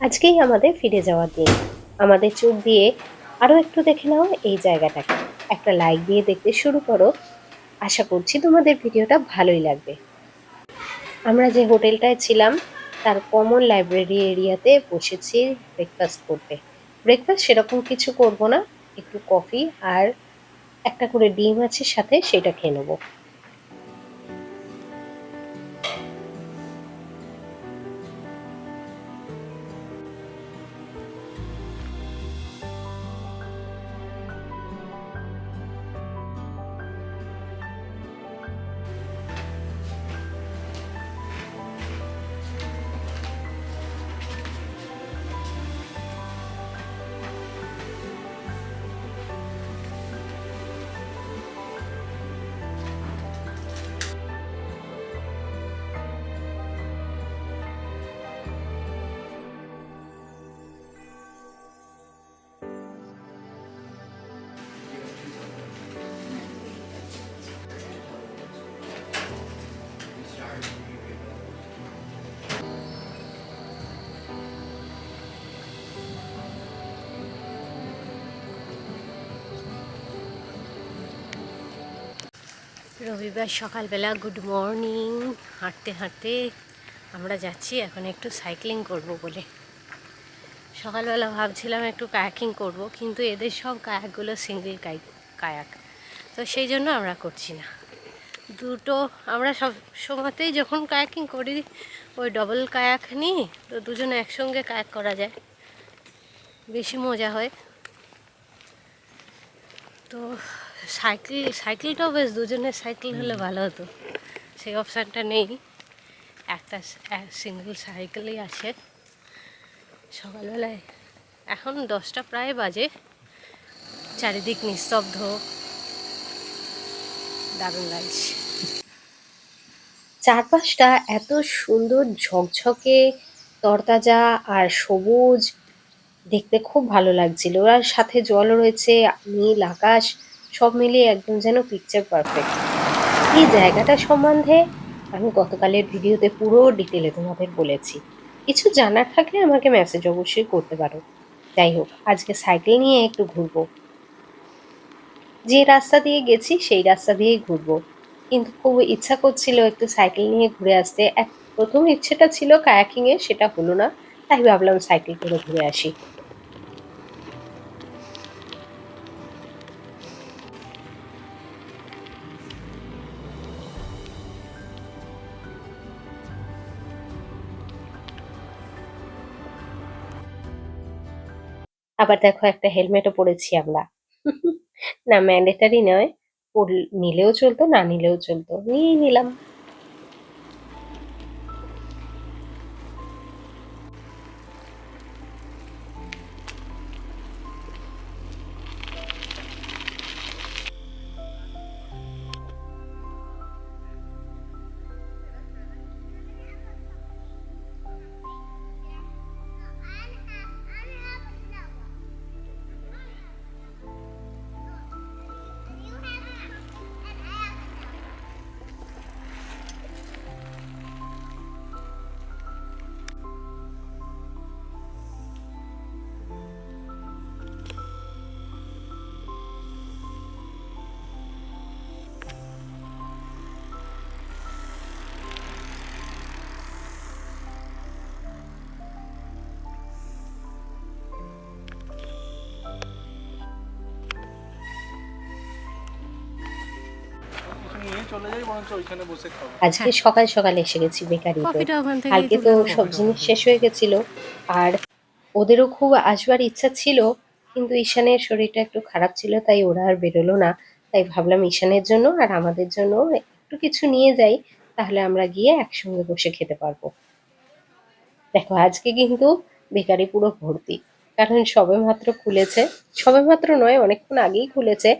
আজকেই আমাদের ফিরে যাওয়ার দিন। আমাদের চোখ দিয়ে আরও একটু দেখে নাও এই জায়গাটাকে। একটা লাইক দিয়ে দেখতে শুরু করো। আশা করছি তোমাদের ভিডিওটা ভালোই লাগবে। আমরা যে হোটেলটায় ছিলাম, তার কমন লাইব্রেরি এরিয়াতে বসেছি ব্রেকফাস্ট করতে। ব্রেকফাস্ট সেরকম কিছু করব না, একটু কফি আর একটা করে ডিম আছে, সাথে সেটা খেয়ে নেব। রবিবার সকালবেলা গুড মর্নিং। হাঁটতে হাঁটতে আমরা যাচ্ছি, এখন একটু সাইক্লিং করব বলে। সকালবেলা ভাবছিলাম একটু কায়াকিং করব, কিন্তু এদের সব কায়াকগুলো সিঙ্গেল কায়াক। তো সেই জন্য আমরা করছি না। দুটো, আমরা সব সময়তেই যখন কায়াকিং করি, ওই ডবল কায়াক নিই, তো দুজনে একসঙ্গে কায়াক করা যায়। বেশি মজা হয়। তো সাইকেল সাইকেলটাও বেশ দুজনের সাইকেল হলে ভালো হতো। সেই অপশানটা নেই। একটা সিঙ্গেল সাইকেলই আছে সকালবেলায় এখন দশটা প্রায় বাজে। চারিদিক নিস্তব্ধ। দারুণ লাগছে। চারপাশটা এত সুন্দর ঝকঝকে তরতাজা আর সবুজ। দেখতে খুব ভালো লাগছিল। আর সাথে জল রয়েছে নীল আকাশ। সব মিলিয়ে একদম যেন পিকচার পারফেক্ট এই জায়গাটা সম্বন্ধে আমি গতকালের ভিডিওতে পুরো ডিটেলে তোমাদের বলেছি। কিছু জানার থাকলে আমাকে মেসেজ অবশ্যই করতে পারো। যাই হোক, আজকে সাইকেল নিয়ে একটু ঘুরবো। যে রাস্তা দিয়ে গেছি, সেই রাস্তা দিয়েই ঘুরবো। কিন্তু খুব ইচ্ছা করছিল একটু সাইকেল নিয়ে ঘুরে আসতে। এক, প্রথম ইচ্ছেটা ছিল কায়াকিংয়ে সেটা হলো না। তাই ভাবলাম সাইকেল করে ঘুরে আসি। আবার দেখো একটা হেলমেটও পরেছি আমরা। না ম্যান্ডেটারি নয় নিলেও চলতো, না নিলেও চলতো। নিয়েই নিলাম। আজকে সকাল সকাল এসে গেছি বেকারিতে। কালকে তো সব জিনিস শেষ হয়ে গেছিল। আর ওদেরও খুব আসবার ইচ্ছা ছিল কিন্তু ঈশানের শরীরটা একটু খারাপ ছিল তাই ওরা আর বেরোলো না। তাই ভাবলাম ঈশানের জন্য আর আমাদের জন্য একটু কিছু নিয়ে যাই তাহলে আমরা গিয়ে একসঙ্গে বসে খেতে পারব। দেখো আজকে কিন্তু বেকারি পুরো ভর্তি। কারণ সবে মাত্র খুলেছে। সবে মাত্র নয় অনেকক্ষণ আগেই খুলেছে।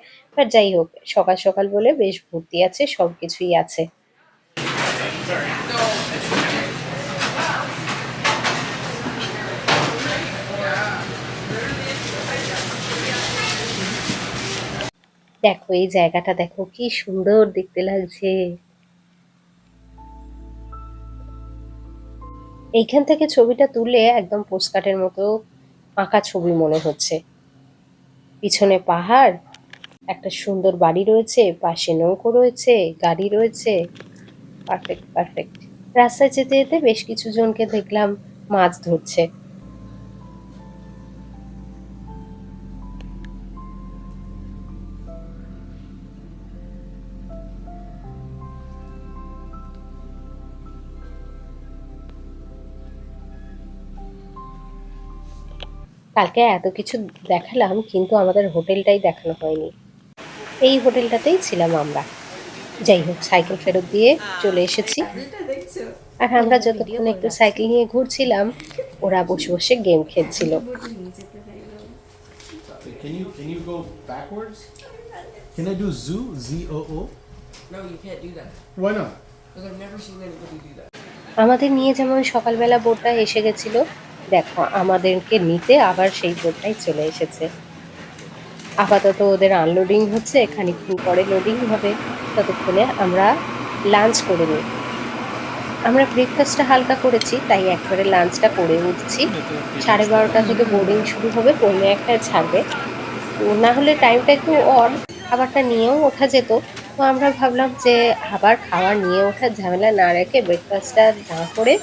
বাট যাই হোক, সকাল সকাল বলে বেশ ভর্তি আছে সব কিছুই আছে। দেখো, এই জায়গাটা দেখো, কি সুন্দর দেখতে লাগছে। এইখান থেকে ছবিটা তুলে একদম পোস্টকার্ডের মতো আঁকা ছবি মনে হচ্ছে। পিছনে পাহাড় একটা সুন্দর বাড়ি রয়েছে, পাশে নৌকো রয়েছে, গাড়ি রয়েছে। পারফেক্ট পারফেক্ট রাস্তায় যেতে যেতে বেশ কিছু জনকে দেখলাম মাছ ধরছে। কালকে এত কিছু দেখালাম, কিন্তু আমাদের হোটেলটাই দেখানো হয়নি। এই হোটেলটাতেই ছিলাম আমরা যাই হোক সাইকেল ফেরত দিয়ে চলে এসেছি আর আমরা যতক্ষণ একটু সাইকেল নিয়ে ঘুরছিলাম ওরা বসে বসে গেম খেলছিল Can you can you go backwards? Can I do zoo? Z O O? No, you can't do that. Why not? Because I've never seen anybody do that. আমাদের নিয়ে যেমন সকালবেলা বোটটা এসে গেছিল দেখো আমাদেরকে নিতে আবার সেই বোটটাই চলে এসেছে আপাতত ওদের আনলোডিং হচ্ছে, খানিকক্ষণ পরে লোডিং হবে, ততক্ষণে আমরা লাঞ্চ করে নিই আমরা ব্রেকফাস্টটা হালকা করেছি, তাই একবারে লাঞ্চটা করে উঠছি। সাড়ে বারোটা থেকে বোর্ডিং শুরু হবে, পৌনে একটায় ছাড়বে। না হলে টাইমটা একটু অড খাবারটা নিয়েও ওঠা যেত। তো আমরা ভাবলাম যে খাবার নিয়ে ওঠার ঝামেলা না রেখে ব্রেকফাস্টটা না করে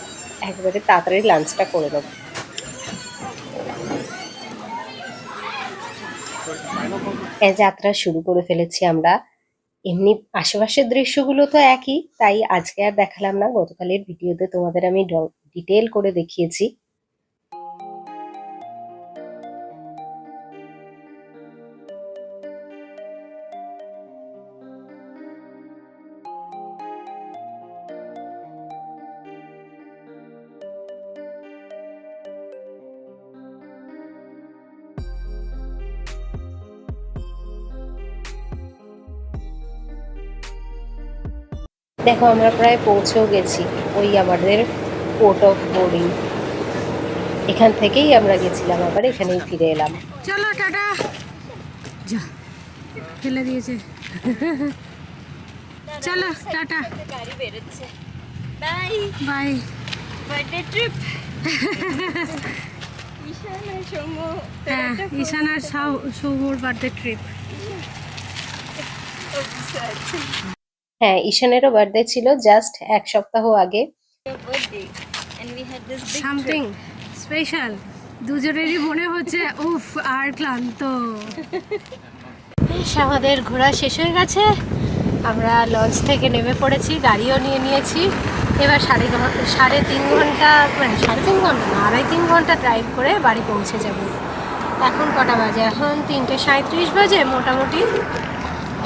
একবারে তাড়াতাড়ি লাঞ্চটা করে দেবো যাত্রা শুরু করে ফেলেছি আমরা। এমনি আশেপাশের দৃশ্যগুলো তো একই, তাই আজকে আর দেখালাম না। গতকালের ভিডিওতে তোমাদের আমি ডিটেল করে দেখিয়েছি। দেখো আমরা প্রায় পৌঁছেও গেছি ওই আমাদের পোর্ট অফ বোর্ডিং এখান থেকেই আমরা গেছিলাম আবার এখানেই ফিরে এলাম। চলো টাটা। যা ফেলে দিয়েছে। চলো টাটা। গাড়ি বেরোচ্ছে bye bye birthday trip Ishan আর হ্যাঁ সৌমুর বার্থডে ট্রিপ হ্যাঁ ঈশানেরও বার্থডে ছিল জাস্ট এক সপ্তাহ আগে। Birthday and we had this big something special দুজনেরই মনে হচ্ছে উফ আর ক্লান্ত। আমাদের ঘোরা শেষ হয়ে গেছে। আমরা লঞ্চ থেকে নেমে পড়েছি গাড়িও নিয়ে নিয়েছি। এবার সাড়ে সাড়ে তিন ঘণ্টা মানে সাড়ে তিন ঘণ্টা না আড়াই তিন ঘণ্টা ড্রাইভ করে বাড়ি পৌঁছে যাব। এখন কটা বাজে? এখন তিনটে সাঁত্রিশ বাজে মোটামুটি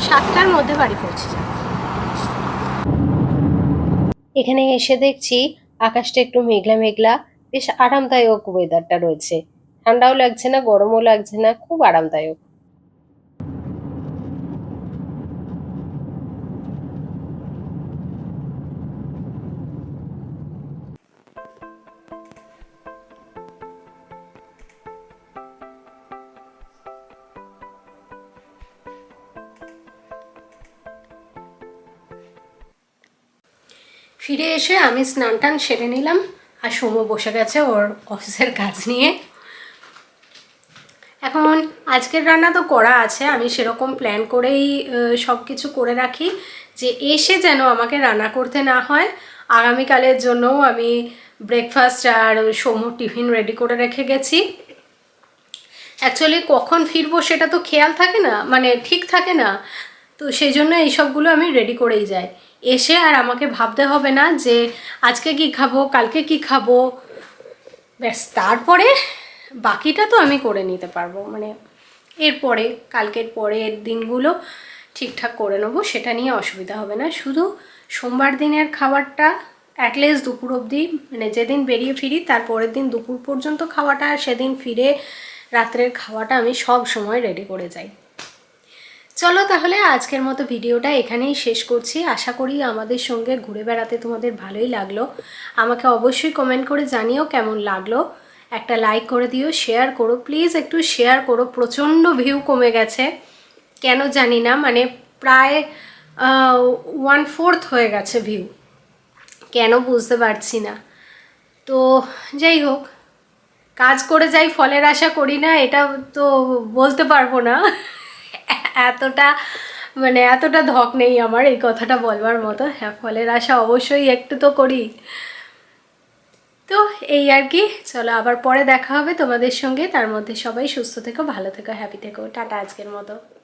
সাতটার মধ্যে বাড়ি পৌঁছে যাব। এখানে এসে দেখছি আকাশটা একটু মেঘলা মেঘলা, বেশ আরামদায়ক ওয়েদারটা রয়েছে। ঠান্ডাও লাগছে না, গরমও লাগছে না, খুব আরামদায়ক। ফিরে এসে আমি স্নান টান সেরে নিলাম আর সৌম্য বসে গেছে ওর অফিসের কাজ নিয়ে। এখন আজকের রান্না তো করা আছে, আমি সেরকম প্ল্যান করেই সব কিছু করে রাখি যে এসে যেন আমাকে রান্না করতে না হয়। আগামীকালের জন্যও আমি ব্রেকফাস্ট আর ওই টিফিন রেডি করে রেখে গেছি। অ্যাকচুয়ালি কখন ফিরবো সেটা তো খেয়াল থাকে না মানে ঠিক থাকে না। তো সেই জন্য এইসবগুলো আমি রেডি করেই যাই। এসে আর আমাকে ভাবতে হবে না যে আজকে কি খাব, কালকে কি খাব। ব্যাস, তারপরে বাকিটা তো আমি করে নিতে পারব। মানে এরপরে, কালকের পরের দিনগুলো ঠিকঠাক করে নেব, সেটা নিয়ে অসুবিধা হবে না। শুধু সোমবার দিনের খাবারটা অ্যাটলিস্ট দুপুর অবধি মানে যেদিন বেরিয়ে ফিরি, তার পরের দিন দুপুর পর্যন্ত খাওয়াটা আর সেদিন ফিরে রাত্রের খাওয়াটা আমি সব সময় রেডি করে যাই। চলো তাহলে আজকের মতো ভিডিওটা এখানেই শেষ করছি। আশা করি আমাদের সঙ্গে ঘুরে বেড়াতে তোমাদের ভালোই লাগল। আমাকে অবশ্যই কমেন্ট করে জানিও কেমন লাগল। একটা লাইক করে দিও শেয়ার করো। প্লিজ একটু শেয়ার করো, প্রচণ্ড ভিউ কমে গেছে। কেন জানি না মানে প্রায় ওয়ান ফোর্থ হয়ে গেছে ভিউ কেন বুঝতে পারছি না। তো যাই হোক, কাজ করে যাই, ফলের আশা করি না, এটা তো বলতে পারব না। এতটা মানে এতটা ধক নেই আমার এই কথাটা বলবার মতো। হ্যাঁ ফলের আশা অবশ্যই একটু তো করি। তো এই আর কি, চলো আবার পরে দেখা হবে তোমাদের সঙ্গে। তার মধ্যে সবাই সুস্থ থেকো, ভালো থেকো হ্যাপি থেকো। টাটা আজকের মতো।